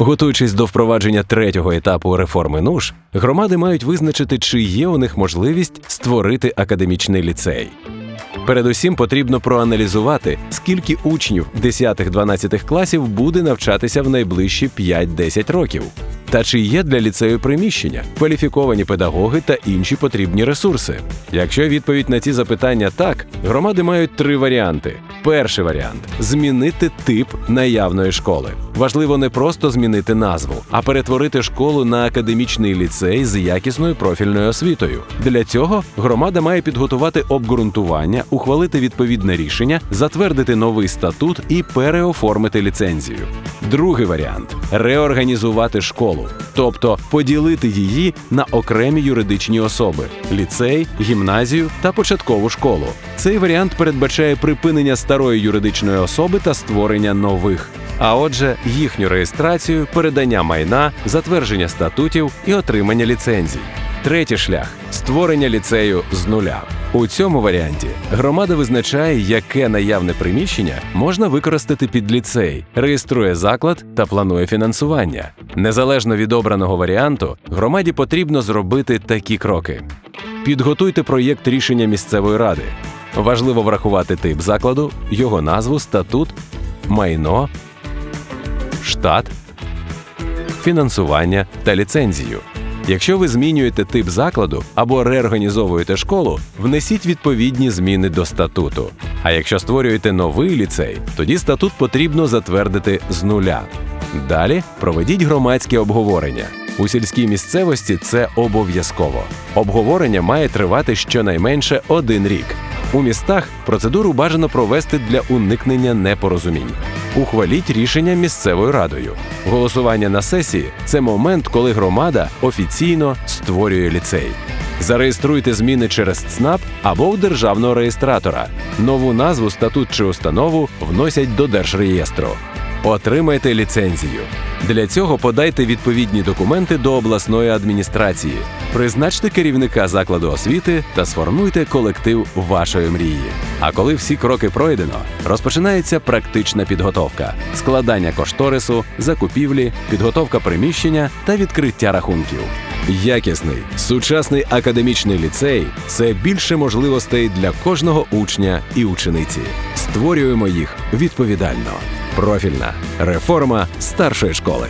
Готуючись до впровадження третього етапу реформи НУШ, громади мають визначити, чи є у них можливість створити академічний ліцей. Передусім потрібно проаналізувати, скільки учнів 10-12 класів буде навчатися в найближчі 5-10 років, та чи є для ліцею приміщення, кваліфіковані педагоги та інші потрібні ресурси. Якщо відповідь на ці запитання так, громади мають три варіанти. Перший варіант змінити тип наявної школи. Важливо не просто змінити назву, а перетворити школу на академічний ліцей з якісною профільною освітою. Для цього громада має підготувати обґрунтування, ухвалити відповідне рішення, затвердити новий статут і переоформити ліцензію. Другий варіант реорганізувати школу, тобто поділити її на окремі юридичні особи ліцей, гімназію та початкову школу. Цей варіант передбачає припинення старої юридичної особи та створення нових. А отже, їхню реєстрацію, передання майна, затвердження статутів і отримання ліцензій. Третій шлях створення ліцею з нуля. У цьому варіанті громада визначає, яке наявне приміщення можна використати під ліцей, реєструє заклад та планує фінансування. Незалежно від обраного варіанту, громаді потрібно зробити такі кроки: підготуйте проєкт рішення місцевої ради. Важливо врахувати тип закладу, його назву, статут, майно, штат, фінансування та ліцензію. Якщо ви змінюєте тип закладу або реорганізовуєте школу, внесіть відповідні зміни до статуту. А якщо створюєте новий ліцей, тоді статут потрібно затвердити з нуля. Далі проведіть громадське обговорення. У сільській місцевості це обов'язково. Обговорення має тривати щонайменше один рік. У містах процедуру бажано провести для уникнення непорозумінь. Ухваліть рішення місцевою радою. Голосування на сесії це момент, коли громада офіційно створює ліцей. Зареєструйте зміни через ЦНАП або у державного реєстратора. Нову назву, статут чи установу вносять до держреєстру. Отримайте ліцензію. Для цього подайте відповідні документи до обласної адміністрації, призначте керівника закладу освіти та сформуйте колектив вашої мрії. А коли всі кроки пройдено, розпочинається практична підготовка, складання кошторису, закупівлі, підготовка приміщення та відкриття рахунків. Якісний сучасний академічний ліцей це більше можливостей для кожного учня і учениці. Створюємо їх відповідально. Профільна реформа старшої школи.